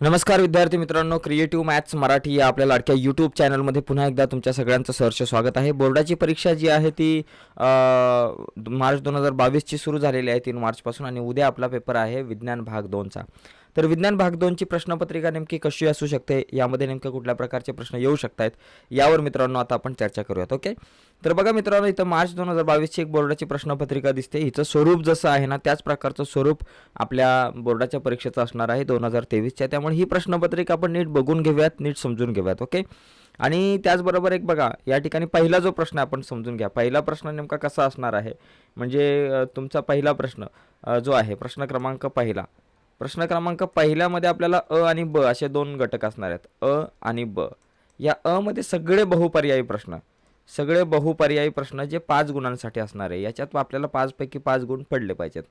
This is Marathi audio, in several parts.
नमस्कार विद्यार्थी मित्रांनो क्रिएटिव्ह मॅथ्स मराठी या आपल्या लाडक्या यूट्यूब चॅनलमध्ये पुन्हा एकदा तुमच्या सगळ्यांचं सहर्ष स्वागत आहे. बोर्डाची परीक्षा जी आहे ती मार्च दोन हजार बावीसची सुरू झालेली आहे तीन मार्चपासून आणि उद्या आपला पेपर आहे विज्ञान भाग दोनचा. तर विज्ञान भाग दोनची प्रश्नपत्रिका नेमकी कशी असू शकते? यामध्ये नेमकं कुठल्या प्रकारचे प्रश्न येऊ शकतात यावर मित्रांनो आता आपण चर्चा करूयात ओके? तर बघा मित्रांनो इथं मार्च दोन हजार बावीसची एक बोर्डाची प्रश्नपत्रिका दिसते. हिचं स्वरूप जसं आहे ना त्याच प्रकारचं स्वरूप आपल्या बोर्डाच्या परीक्षेचं असणार आहे दोन हजार तेवीसच्या. त्यामुळे ही प्रश्नपत्रिका आपण नीट बघून घेऊयात नीट समजून घेऊयात ओके? आणि त्याचबरोबर एक बघा या ठिकाणी पहिला जो प्रश्न आपण समजून घ्या. पहिला प्रश्न नेमका कसा असणार आहे? म्हणजे तुमचा पहिला प्रश्न जो आहे प्रश्न क्रमांक पहिला. प्रश्न क्रमांक पहिल्यामध्ये आपल्याला अ आणि ब असे दोन घटक असणार आहेत. अ आणि ब. या अ मध्ये सगळे बहुपर्यायी प्रश्न. सगळे बहुपर्यायी प्रश्न जे पाच गुणांसाठी असणार आहे याच्यात आपल्याला पाचपैकी पाच गुण पडले पाहिजेत.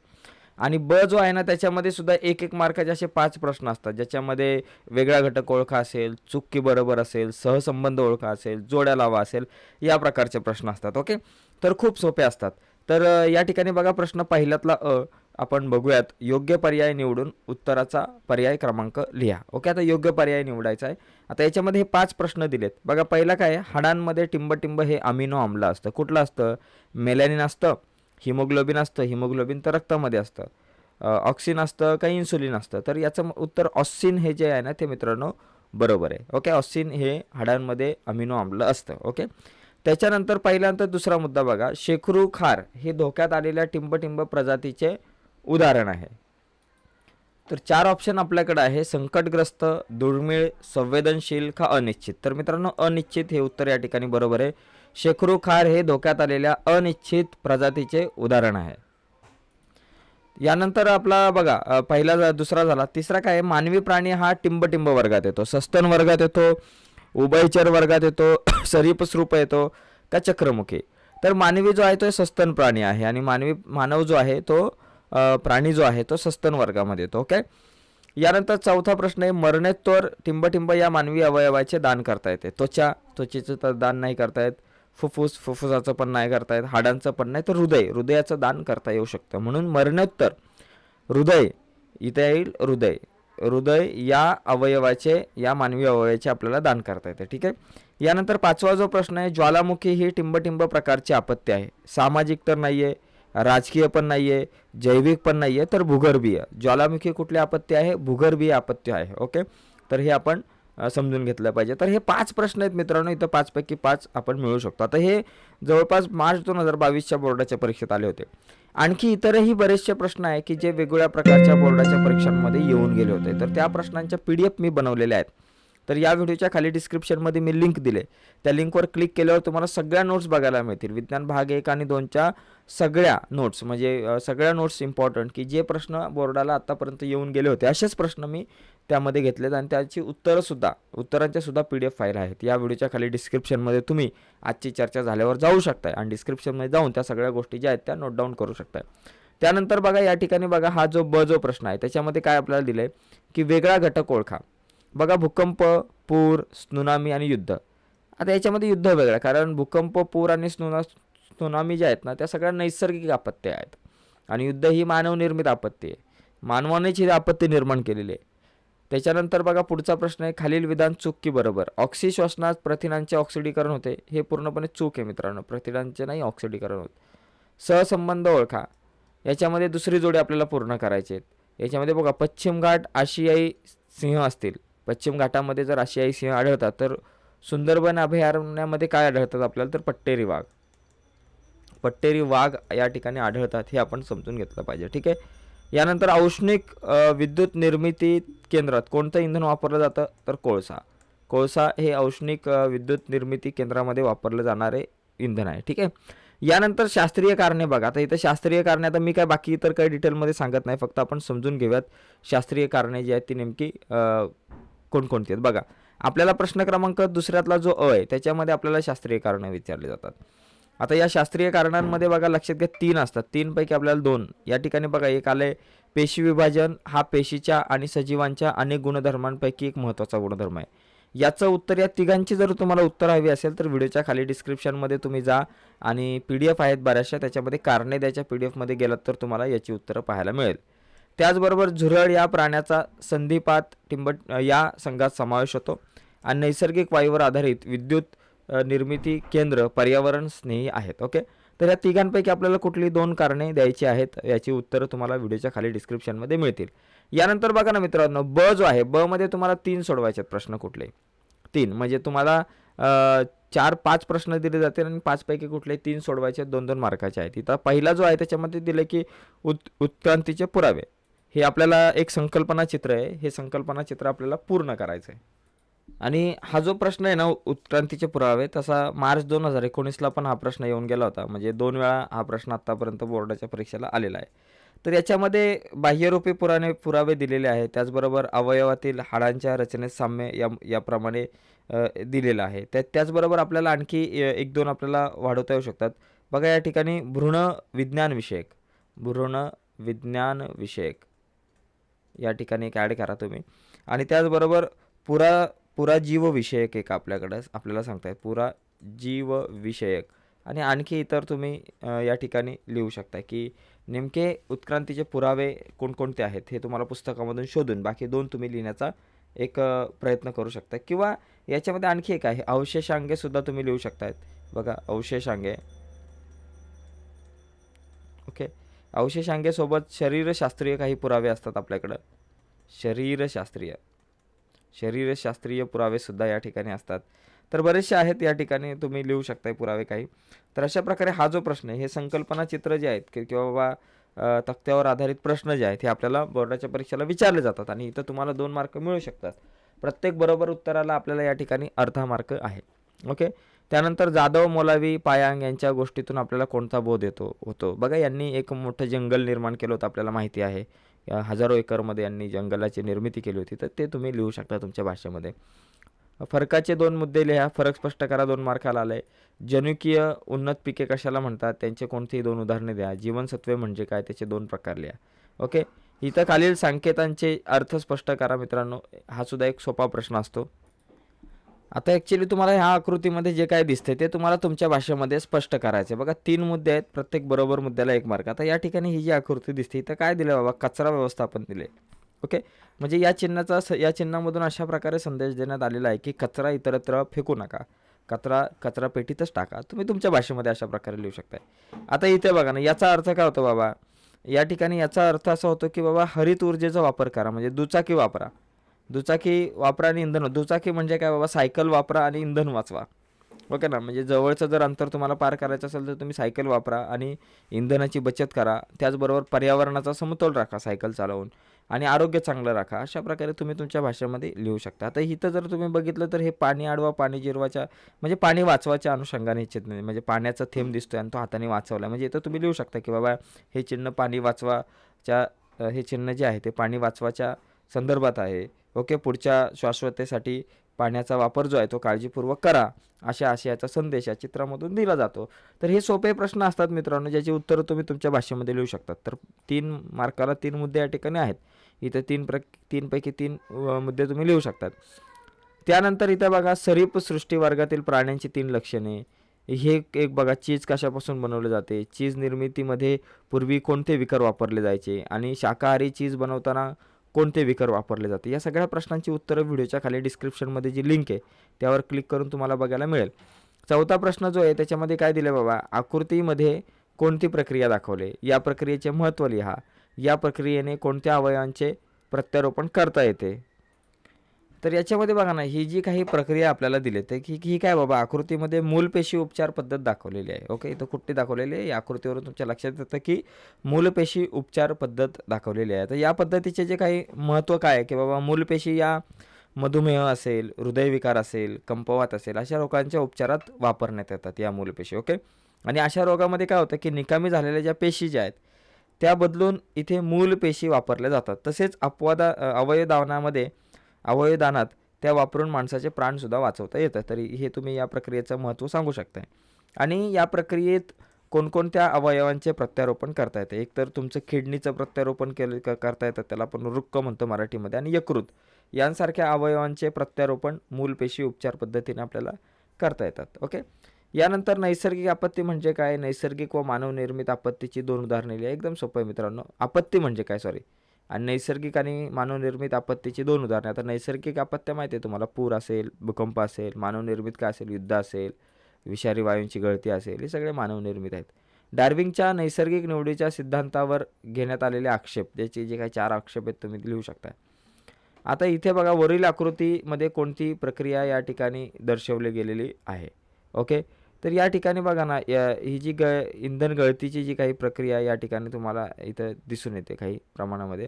आणि ब जो आहे ना त्याच्यामध्ये सुद्धा एक एक मार्काचे असे पाच प्रश्न असतात ज्याच्यामध्ये वेगळा घटक ओळखा असेल चुक्की बरोबर असेल सहसंबंध ओळखा असेल जोड्या लावा असेल या प्रकारचे प्रश्न असतात ओके? तर खूप सोपे असतात. तर या ठिकाणी बघा प्रश्न पहिल्यातला अ आपण बघूयात. योग्य पर्याय निवडून उत्तराचा पर्याय क्रमांक लिहा. ओके आता योग्य पर्याय निवडायचा आहे. आता याच्यामध्ये हे पाच प्रश्न दिलेत. बघा पहिला काय आहे? हाडांमध्ये टिंबटिंब हे अमिनो आम्ल असतं. कुठलं असतं? मेलॅनिन असतं हिमोग्लोबिन असतं हिमोग्लोबिन तर रक्तामध्ये असतं. ऑक्सिन असतं का इन्सुलिन असतं. तर याचं उत्तर ऑसिन हे जे आहे ना ते मित्रांनो बरोबर आहे. ओके ऑसिन हे हाडांमध्ये अमिनो आम्ल असतं. ओके? त्याच्यानंतर पहिल्यानंतर दुसरा मुद्दा बघा. शेखरू खार हे धोक्यात आलेल्या टिंबटिंब प्रजातीचे उदाहरण आहे. तर चार ऑप्शन आपल्याकडे आहे संकटग्रस्त दुर्मिळ संवेदनशील का अनिश्चित. तर मित्रांनो अनिश्चित हे उत्तर या ठिकाणी बरोबर आहे. शेखरू खार हे धोक्यात आलेल्या अनिश्चित प्रजातीचे उदाहरण आहे. यानंतर आपला बघा पहिला दुसरा झाला. तिसरा काय मानवी प्राणी हा टिंबटिंब वर्गात येतो. सस्तन वर्गात येतो उभयचर वर्गात येतो सरीपस्रूप येतो का चक्रमुखी? तर मानवी जो आहे तो सस्तन प्राणी आहे आणि मानवी मानव जो आहे तो प्राणी जो आहे तो सस्तन वर्गामध्ये येतो ओके यानंतर चौथा प्रश्न आहे मरणोत्तर टिंबटिंब या मानवी अवयवाचे दान करता येते. त्वचा त्वचेचं तर दान नाही करता येत. फुफ्फुस फुफ्फुसाचं पण नाही करता येत. हाडांचं पण नाही तर हृदय हृदयाचं दान करता येऊ शकतं. म्हणून मरणोत्तर हृदय इथे येईल हृदय. हृदय या अवयवाचे या मानवी अवयवाचे आपल्याला दान करता येते ठीक आहे? यानंतर पाचवा जो प्रश्न आहे ज्वालामुखी ही टिंबटिंब प्रकारची आपत्ती आहे. सामाजिक तर नाही आहे राजकीय पण नाही आहे जैविक पण नाही आहे तर भूगर्भीय. ज्वालामुखी कुठली आपत्ती आहे? भूगर्भीय आपत्ती आहे ओके? तर हे आपण समजून घेतलं पाहिजे. तर हे पाच प्रश्न आहेत मित्रांनो इथं पाचपैकी पाच आपण मिळू शकतो. आता हे जवळपास मार्च दोन हजार बावीसच्या बोर्डाच्या परीक्षेत आले होते. आणखी इतरही बरेचसे प्रश्न आहे की जे वेगवेगळ्या प्रकारच्या बोर्डाच्या परीक्षांमध्ये येऊन गेले होते. तर त्या प्रश्नांच्या पी डी एफ मी बनवलेल्या आहेत. तर या व्हिडिओच्या खाली डिस्क्रिप्शनमध्ये मी लिंक दिले. त्या लिंकवर क्लिक केल्यावर तुम्हाला सगळ्या नोट्स बघायला मिळतील. विज्ञान भाग एक आणि दोनच्या सगळ्या नोट्स म्हणजे सगळ्या नोट्स इम्पॉर्टंट की जे प्रश्न बोर्डाला आत्तापर्यंत येऊन गेले होते असेच प्रश्न मी त्यामध्ये घेतलेत. आणि त्याची उत्तरंसुद्धा उत्तरांच्यासुद्धा पी डी एफ फाईल आहेत. या व्हिडिओच्या खाली डिस्क्रिप्शनमध्ये तुम्ही आजची चर्चा झाल्यावर जाऊ शकताय. आणि डिस्क्रिप्शनमध्ये जाऊन त्या सगळ्या गोष्टी ज्या आहेत त्या नोट डाऊन करू शकताय. त्यानंतर बघा या ठिकाणी बघा हा जो ब जो प्रश्न आहे त्याच्यामध्ये काय आपल्याला दिलं आहे की वेगळा घटक ओळखा. बघा भूकंप पूर त्सुनामी आणि युद्ध. आता याच्यामध्ये युद्ध वेगळं कारण भूकंप पूर आणि त्सुना त्सुनामी ज्या आहेत ना त्या सगळ्या नैसर्गिक आपत्त्या आहेत. आणि युद्ध ही मानवनिर्मित आपत्ती आहे. मानवानेच ही आपत्ती निर्माण केलेली आहे. त्याच्यानंतर बघा पुढचा प्रश्न आहे खालील विधान चूक की बरोबर? ऑक्सी श्वसनात प्रथिनांचे ऑक्सिडीकरण होते हे पूर्णपणे चूक आहे मित्रांनो. प्रथिनांचे नाही ऑक्सिडीकरण होत. सहसंबंध ओळखा. याच्यामध्ये दुसरी जोडी आपल्याला पूर्ण करायची आहेत. याच्यामध्ये बघा पश्चिम घाट आशियाई सिंह असतील. पश्चिम घाटामध्ये जर आशियाई सिंह आढळतात तर सुंदरबन अभयारण्यामध्ये काय आढळतात आपल्याला? तर पट्टेरी वाघ. पट्टेरी वाघ या ठिकाणी आढळतात हे आपण समजून घेतलं पाहिजे. ठीक आहे? यानंतर औष्णिक विद्युत निर्मिती केंद्रात कोणतं इंधन वापरलं जातं? तर कोळसा. कोळसा हे औष्णिक विद्युत निर्मिती केंद्रामध्ये वापरलं जाणारे इंधन आहे. ठीक आहे? यानंतर शास्त्रीय कारणे बघा. आता इथं शास्त्रीय कारणे आता मी काय बाकी इतर काही डिटेलमध्ये सांगत नाही. फक्त आपण समजून घेऊयात शास्त्रीय कारणे जी आहेत ती नेमकी कोणकोणती आहेत? बघा आपल्याला प्रश्न क्रमांक दुसऱ्यातला जो अ आहे त्याच्यामध्ये आपल्याला शास्त्रीय कारणं विचारली जातात. आता या शास्त्रीय कारणांमध्ये बघा लक्षात घ्या तीन असतात. तीनपैकी आपल्याला दोन. या ठिकाणी बघा एक आलंय पेशी विभाजन हा पेशीच्या आणि सजीवांच्या अनेक गुणधर्मांपैकी एक महत्त्वाचा गुणधर्म आहे. याचं उत्तर या तिघांची जर तुम्हाला उत्तर हवी असेल तर व्हिडिओच्या खाली डिस्क्रिप्शनमध्ये तुम्ही जा आणि पी डी एफ आहेत बऱ्याचशा त्याच्यामध्ये कारणे द्यायच्या पी डी एफमध्ये गेलात तर तुम्हाला याची उत्तरं पाहायला मिळेल. त्याचबरोबर झुरळ या प्राण्याचा संधिपात टिंबट या संघात समावेश होतो. आणि नैसर्गिक वायूवर आधारित विद्युत निर्मिती केंद्र पर्यावरण स्नेही आहेत. ओके? तर या तिघांपैकी आपल्याला कुठली दोन कारणे द्यायची आहेत याची उत्तरं तुम्हाला व्हिडिओच्या खाली डिस्क्रिप्शनमध्ये मिळतील. यानंतर बघा ना मित्रांनो ब जो आहे ब मध्ये तुम्हाला तीन सोडवायचे आहेत प्रश्न कुठले? तीन. म्हणजे तुम्हाला चार पाच प्रश्न दिले जातील आणि पाचपैकी कुठले तीन सोडवायचे आहेत, दोन दोन मार्काचे आहेत. इथं पहिला जो आहे त्याच्यामध्ये दिलं की उत् उत्क्रांतीचे पुरावे. हे आपल्याला एक संकल्पना चित्र आहे. हे संकल्पना चित्र आपल्याला पूर्ण करायचं आहे आणि हा जो प्रश्न आहे ना उत्क्रांतीचे पुरावे तसा मार्च दोन हजार एकोणीसला पण हा प्रश्न येऊन गेला होता. म्हणजे दोन वेळा हा प्रश्न आत्तापर्यंत बोर्डाच्या परीक्षेला आलेला आहे. तर याच्यामध्ये बाह्यरूपी पुराणे पुरावे दिलेले आहेत. त्याचबरोबर अवयवातील हाडांच्या रचनेत साम्य या याप्रमाणे दिलेलं आहे. त्या त्याचबरोबर आपल्याला आणखी एक दोन आपल्याला वाढवता येऊ शकतात. बघा या ठिकाणी भ्रूण विज्ञानविषयक भ्रूण विज्ञान विषयक. या ठिकाणी एक ॲड करा तुम्ही. आणि त्याचबरोबर पुरा पुरा जीवविषयक एक आपल्याकडं आपल्याला सांगताय पुरा जीवविषयक. आणि आणखी इतर तुम्ही या ठिकाणी लिहू शकता की नेमके उत्क्रांतीचे पुरावे कोणकोणते आहेत हे तुम्हाला पुस्तकामधून शोधून बाकी दोन तुम्ही लिहिण्याचा एक प्रयत्न करू शकता किंवा याच्यामध्ये आणखी एक आहे अवशेषांगेसुद्धा तुम्ही लिहू शकतायत. बघा अवशेषांगे. ओके. अवशेषांगेसोबत शरीरशास्त्रीय काही पुरावे असतात आपल्याकडं. शरीरशास्त्रीय. शरीरशास्त्रीय पुरावेसुद्धा या ठिकाणी असतात. तर बरेचसे आहेत या ठिकाणी तुम्ही लिहू शकताय पुरावे काही. तर अशा प्रकारे हा जो प्रश्न आहे हे संकल्पना चित्र जे आहेत की किंवा बाबा तक्त्यावर आधारित प्रश्न जे आहेत हे आपल्याला बोर्डाच्या परीक्षेला विचारले जातात आणि इथं तुम्हाला दोन मार्क मिळू शकतात. प्रत्येक बरोबर उत्तराला आपल्याला या ठिकाणी अर्धा मार्क आहे. ओके? त्यानंतर जाधव मोलावी पायांग यांच्या गोष्टीतून आपल्याला कोणता बोध येतो होतो? बघा यांनी एक मोठं जंगल निर्माण केलं होतं आपल्याला माहिती आहे. हजारो एकरमध्ये यांनी जंगलाची निर्मिती केली होती. तर ते तुम्ही लिहू शकता तुमच्या भाषेमध्ये. फरकाचे दोन मुद्दे लिहा. फरक स्पष्ट करा दोन मार्काला आले जनुकीय उन्नत पिके कशाला म्हणतात? त्यांचे कोणतेही दोन उदाहरणे द्या. जीवनसत्वे म्हणजे काय? त्याचे दोन प्रकार लिहा. ओके? इथं खालील संकेतांचे अर्थ स्पष्ट करा मित्रांनो. हा सुद्धा एक सोपा प्रश्न असतो. आता ॲक्च्युली तुम्हाला ह्या आकृतीमध्ये जे काय दिसते ते तुम्हाला तुमच्या भाषेमध्ये स्पष्ट करायचे बघा तीन मुद्दे आहेत प्रत्येक बरोबर मुद्द्याला एक मार्क आता या ठिकाणी ही जी आकृती दिसते इथं काय दिलं बाबा? कचरा व्यवस्थापन दिले ओके म्हणजे या चिन्हाचा स- या चिन्हामधून अशा प्रकारे संदेश देण्यात आलेला आहे की कचरा इतरत्र फेकू नका. कचरा कचरा पेटीतच टाका. तुम्ही तुमच्या भाषेमध्ये अशा प्रकारे लिहू शकताय. आता इथे बघा ना याचा अर्थ काय होतो बाबा? या ठिकाणी याचा अर्थ असा होतो की बाबा हरित ऊर्जेचा वापर करा. म्हणजे दुचाकी वापरा. दुचाकी वापरा आणि इंधन दुचाकी म्हणजे काय बाबा? सायकल वापरा आणि इंधन वाचवा. ओके ना? म्हणजे जवळचं जर अंतर तुम्हाला पार करायचं असेल तर तुम्ही सायकल वापरा आणि इंधनाची बचत करा. त्याचबरोबर पर्यावरणाचा समतोल राखा सायकल चालवून आणि आरोग्य चांगलं राखा. अशा प्रकारे तुम्ही तुमच्या भाषेमध्ये लिहू शकता. आता इथं जर तुम्ही बघितलं तर हे पाणी आडवा पाणी जिरवाच्या म्हणजे पाणी वाचवाच्या अनुषंगाने हे चिन्ह म्हणजे पाण्याचा थेंब दिसतोय आणि तो हाताने वाचवला म्हणजे इथं तुम्ही लिहू शकता की बाबा हे चिन्ह पाणी वाचवाच्या हे चिन्ह जे आहे ते पाणी वाचवाच्या संदर्भात आहे. ओके पुढच्या शाश्वतेसाठी पाण्याचा वापर जो आहे तो काळजीपूर्वक करा अशा आशयाचा संदेश या चित्रामधून दिला जातो. तर हे सोपे प्रश्न असतात मित्रांनो ज्याची उत्तरं तुम्ही तुमच्या भाषेमध्ये लिहू शकतात तर तीन मार्काला तीन मुद्दे या ठिकाणी आहेत. इथं तीन प्र तीनपैकी तीन मुद्दे तुम्ही लिहू शकतात. त्यानंतर इथं बघा सरीप सृष्टी वर्गातील प्राण्यांची तीन लक्षणे. हे एक बघा चीज कशापासून बनवले जाते? चीज निर्मितीमध्ये पूर्वी कोणते विकर वापरले जायचे? आणि शाकाहारी चीज बनवताना कोणते विकर वापरले जाते? या सगळ्या प्रश्नांची उत्तरं व्हिडिओच्या खाली डिस्क्रिप्शनमध्ये जी लिंक आहे त्यावर क्लिक करून तुम्हाला बघायला मिळेल. चौथा प्रश्न जो आहे त्याच्यामध्ये काय दिलं बाबा? आकृतीमध्ये कोणती प्रक्रिया दाखवले? या प्रक्रियेचे महत्त्व लिहा. या प्रक्रियेने कोणत्या अवयवांचे प्रत्यारोपण करता येते? तर याच्यामध्ये बघा ना ही जी काही प्रक्रिया आपल्याला दिली तर की ही काय बाबा आकृतीमध्ये मूलपेशी उपचार पद्धत दाखवलेली आहे. ओके इथं कुठली दाखवलेली आहे? या आकृतीवरून तुमच्या लक्षात येतं की मूलपेशी उपचार पद्धत दाखवलेली आहे. तर या पद्धतीचे जे काही महत्त्व काय आहे? की बाबा मूलपेशी या मधुमेह असेल हृदयविकार असेल कंपवात असेल अशा रोगांच्या उपचारात वापरण्यात येतात या मूलपेशी ओके आणि अशा रोगामध्ये काय होतं की निकामी झालेल्या ज्या पेशी ज्या आहेत त्या बदलून इथे मूल पेशी वापरल्या जातात. तसेच अपवादा अ, अवयदानात अवयवदानात त्या वापरून माणसाचे प्राणसुद्धा वाचवता येतं. तरी हे तुम्ही या प्रक्रियेचं महत्त्व सांगू शकताय. आणि या प्रक्रियेत कोणकोणत्या अवयवांचे प्रत्यारोपण करता येते? एक तर तुमचं किडनीचं प्रत्यारोपण केलं क- करता येतं. त्याला आपण रुक्क म्हणतो मराठीमध्ये. आणि यकृत. यांसारख्या अवयवांचे प्रत्यारोपण मूलपेशी उपचार पद्धतीने आपल्याला करता येतात. ओके? यानंतर नैसर्गिक आपत्ती म्हणजे काय? नैसर्गिक व मानवनिर्मित आपत्तीची दोन उदाहरणे लिहा. एकदम सोपं आहे मित्रांनो. आपत्ती म्हणजे काय? सॉरी आणि नैसर्गिक आणि मानवनिर्मित आपत्तीची दोन उदाहरणे. आता नैसर्गिक आपत्त्या माहिती आहे तुम्हाला. पूर असेल भूकंप असेल मानवनिर्मित काय असेल युद्ध असेल विषारी वायूंची गळती असेल हे सगळे मानवनिर्मित आहेत. डार्विंगच्या नैसर्गिक निवडीच्या सिद्धांतावर घेण्यात आलेले आक्षेप ज्याचे जे काही चार आक्षेप आहेत तुम्ही लिहू शकता. आता इथे बघा वरील आकृतीमध्ये कोणती प्रक्रिया या ठिकाणी दर्शवली गेलेली आहे. ओके? तर या ठिकाणी बघा ना या ही जी ग इंधन गळतीची जी काही प्रक्रिया या ठिकाणी तुम्हाला इथं दिसून येते काही प्रमाणामध्ये.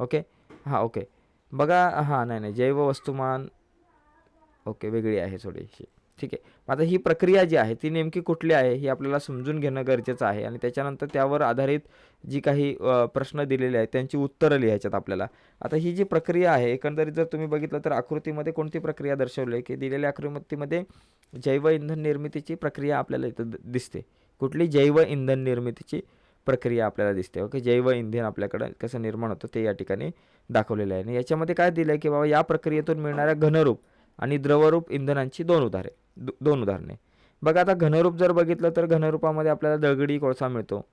ओके? हां ओके. बघा हां नाही नाही जैव वस्तुमान ओके वेगळी आहे थोडीशी. ठीक आहे. आता ही प्रक्रिया जी आहे ती नेमकी कुठली आहे ही आपल्याला समजून घेणं गरजेचं आहे आणि त्याच्यानंतर त्यावर आधारित जी काही प्रश्न दिलेले आहेत त्यांची उत्तरं लिहायच्यात आपल्याला. आता ही जी प्रक्रिया आहे एकंदरीत जर तुम्ही बघितलं तर आकृतीमध्ये कोणती प्रक्रिया दर्शवली आहे की दिलेल्या आकृतीमध्ये जैव इंधन निर्मितीची प्रक्रिया आपल्याला इथं दिसते. कुठली जैव इंधन निर्मितीची प्रक्रिया आपल्याला दिसते. ओके जैव इंधन आपल्याकडं कसं निर्माण होतं ते या ठिकाणी दाखवलेलं आहे. आणि याच्यामध्ये काय दिलं आहे की बाबा या प्रक्रियेतून मिळणाऱ्या घनरूप आणि द्रवरूप इंधनांची दोन उदाहरे दो- दोन उदाहरणे. बघा आता घनरूप जर बघितलं तर घनरूपामध्ये आपल्याला दगडी कोळसा मिळतो.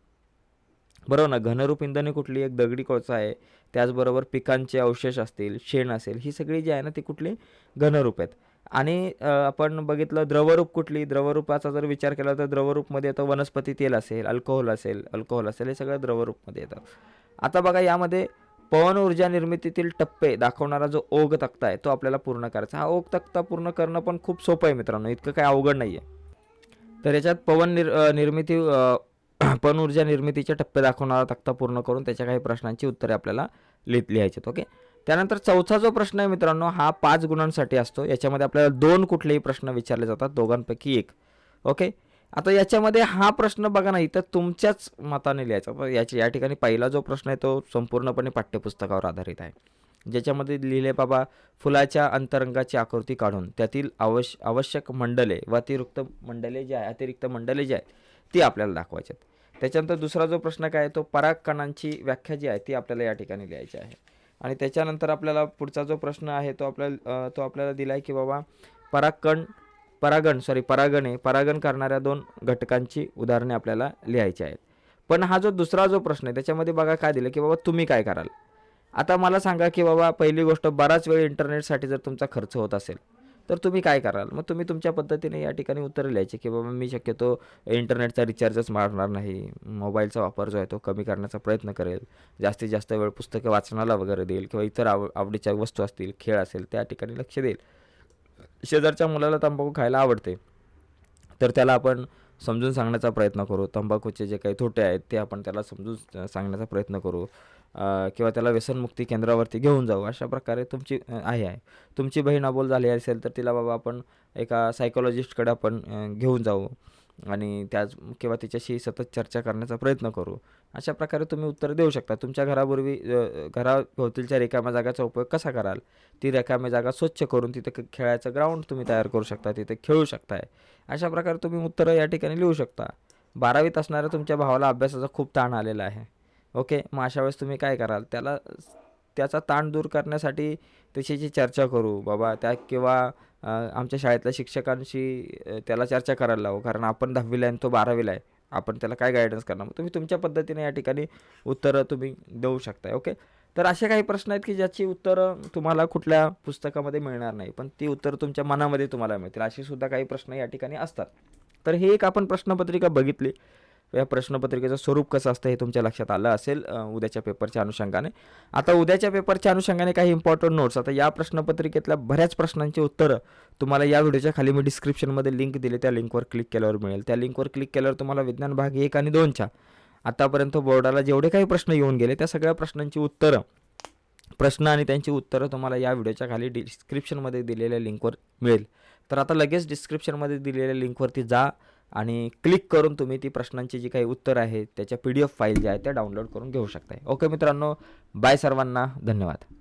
बरोबर ना? घनरूप इंधने कुठली? एक दगडी कोळसा आहे. त्याचबरोबर पिकांचे अवशेष असतील शेण असेल ही सगळी जी आहे ना ती कुठली? घनरूप आहेत. आणि आपण बघितलं द्रवरूप कुठली? द्रवरूपाचा जर विचार केला तर द्रवरूपमध्ये येतं वनस्पती तेल असेल अल्कोहोल असेल अल्कोहोल असेल हे सगळं द्रवरूपमध्ये येतं. आता बघा यामध्ये पवन ऊर्जा निर्मितीतील टप्पे दाखवणारा जो ओघ तक्ता आहे तो आपल्याला पूर्ण करायचा. हा ओघ तक्ता पूर्ण करणं पण खूप सोपं आहे मित्रांनो. इतकं काही अवघड नाही आहे तर याच्यात पवन निर निर्मिती पवन ऊर्जा निर्मितीचे टप्पे दाखवणारा तक्ता पूर्ण करून त्याच्या काही प्रश्नांची उत्तरे आपल्याला लिहित लिहायची ओके? त्यानंतर चौथा जो प्रश्न आहे मित्रांनो हा पाच गुणांसाठी असतो. याच्यामध्ये आपल्याला दोन कुठलेही प्रश्न विचारले जातात दोघांपैकी एक ओके? आता याच्यामध्ये हा प्रश्न बघा ना इथं तुमच्याच मताने लिहायचा. तर याची या ठिकाणी पहिला जो प्रश्न आहे तो संपूर्णपणे पाठ्यपुस्तकावर आधारित आहे. ज्याच्यामध्ये लिहिले बाबा फुलाच्या अंतरंगाची आकृती काढून त्यातील आवश्य आवश्यक मंडले व अतिरिक्त मंडले जे आहे अतिरिक्त मंडले जे आहेत ती आपल्याला दाखवायची आहेत त्याच्यानंतर दुसरा जो प्रश्न काय आहे तो परागकणांची व्याख्या जी आहे ती आपल्याला या ठिकाणी लिहायची आहे. आणि त्याच्यानंतर आपल्याला पुढचा जो प्रश्न आहे तो आपल्याला तो आपल्याला दिला आहे की बाबा परागकण परागण सॉरी परागण आहे परागण करणाऱ्या दोन घटकांची उदाहरणे आपल्याला लिहायची आहेत. पण हा जो दुसरा जो प्रश्न आहे त्याच्यामध्ये बघा काय दिलं की बाबा तुम्ही काय कराल? आता मला सांगा की बाबा पहिली गोष्ट बराच वेळ इंटरनेटसाठी जर तुमचा खर्च होत असेल तर तुम्ही काय कराल? मग तुम्ही तुमच्या पद्धतीने या ठिकाणी उत्तर लिहायचे की बाबा मी शक्यतो इंटरनेटचा रिचार्जच मारणार नाही मोबाईलचा वापर जो आहे तो कमी करण्याचा प्रयत्न करेल जास्तीत जास्त वेळ पुस्तकं वाचनाला वगैरे देईल किंवा इतर आव आवडीच्या वस्तू असतील खेळ असेल त्या ठिकाणी लक्ष देईल. शेजारच्या मुलाला तंबाखू खायला आवडते. तर त्याला आपण समजून सांगण्याचा प्रयत्न करू. तंबाखूचे जे काही तोटे आहेत ते आपण त्याला समजून सांगण्याचा प्रयत्न करू. किंवा त्याला व्यसनमुक्ती केंद्रावरती घेऊन जाऊ. अशा प्रकारे तुमची आहे आहे. तुमची बहीण अबोल झाली असेल तर तिला बाबा आपण एका सायकोलॉजिस्टकडे आपण घेऊन जाऊ. आणि त्याच किंवा तिच्याशी सतत चर्चा करण्याचा प्रयत्न करू. अशा प्रकारे तुम्ही उत्तर देऊ शकता. तुमच्या घरापूर्वी घराभोवतीलच्या रिकाम्या जागाचा उपयोग कसा कराल? ती रिकाम्या जागा स्वच्छ करून तिथे खेळायचं ग्राउंड तुम्ही तयार करू शकता तिथे खेळू शकताय. अशा प्रकारे तुम्ही उत्तरं या ठिकाणी लिहू शकता. बारावीत असणाऱ्या तुमच्या भावाला अभ्यासाचा खूप ताण आलेला आहे. ओके? मग अशा वेळेस तुम्ही काय कराल? त्याला त्याचा ताण दूर करण्यासाठी त्याच्याशी चर्चा करू. बाबा त्या किंवा आमच्या शाळेतल्या शिक्षकांशी त्याला चर्चा करायला लावू. कारण आपण दहावीला आहे आणि तो बारावीला आहे. आपण त्याला काय गायडन्स करणार? मग तुम्ही तुमच्या पद्धतीने या ठिकाणी उत्तरं तुम्ही देऊ शकताय ओके तर असे काही प्रश्न आहेत की ज्याची उत्तरं तुम्हाला कुठल्या पुस्तकामध्ये मिळणार नाही पण ती उत्तरं तुमच्या मनामध्ये तुम्हाला मिळतील. असे सुद्धा काही प्रश्न या ठिकाणी असतात. तर हे एक आपण प्रश्नपत्रिका बघितली. या प्रश्नपत्रिकेचं स्वरूप कसं असतं हे तुमच्या लक्षात आलं असेल उद्याच्या पेपरच्या अनुषंगाने. आता उद्याच्या पेपरच्या अनुषंगाने काही इम्पॉर्टंट नोट्स आता या प्रश्नपत्रिकेतल्या बऱ्याच प्रश्नांची उत्तरं तुम्हाला या व्हिडिओच्या खाली मी डिस्क्रिप्शनमध्ये लिंक दिली त्या लिंकवर क्लिक केल्यावर मिळेल. त्या लिंकवर क्लिक केल्यावर तुम्हाला विज्ञान भाग एक आणि दोनच्या आतापर्यंत बोर्डाला जेवढे काही प्रश्न येऊन गेले त्या सगळ्या प्रश्नांची उत्तरं प्रश्न आणि त्यांची उत्तरं तुम्हाला या व्हिडिओच्या खाली डिस्क्रिप्शनमध्ये दिलेल्या लिंकवर मिळेल. तर आता लगेच डिस्क्रिप्शनमध्ये दिलेल्या लिंकवरती जा. आणि क्लिक करून तुम्ही ती प्रश्नांची जी काही उत्तर आहेत त्याच्या पी डी एफ फाईल ज्या आहेत त्या डाउनलोड करून घेऊ शकताय. ओके मित्रांनो बाय सर्वांना. धन्यवाद.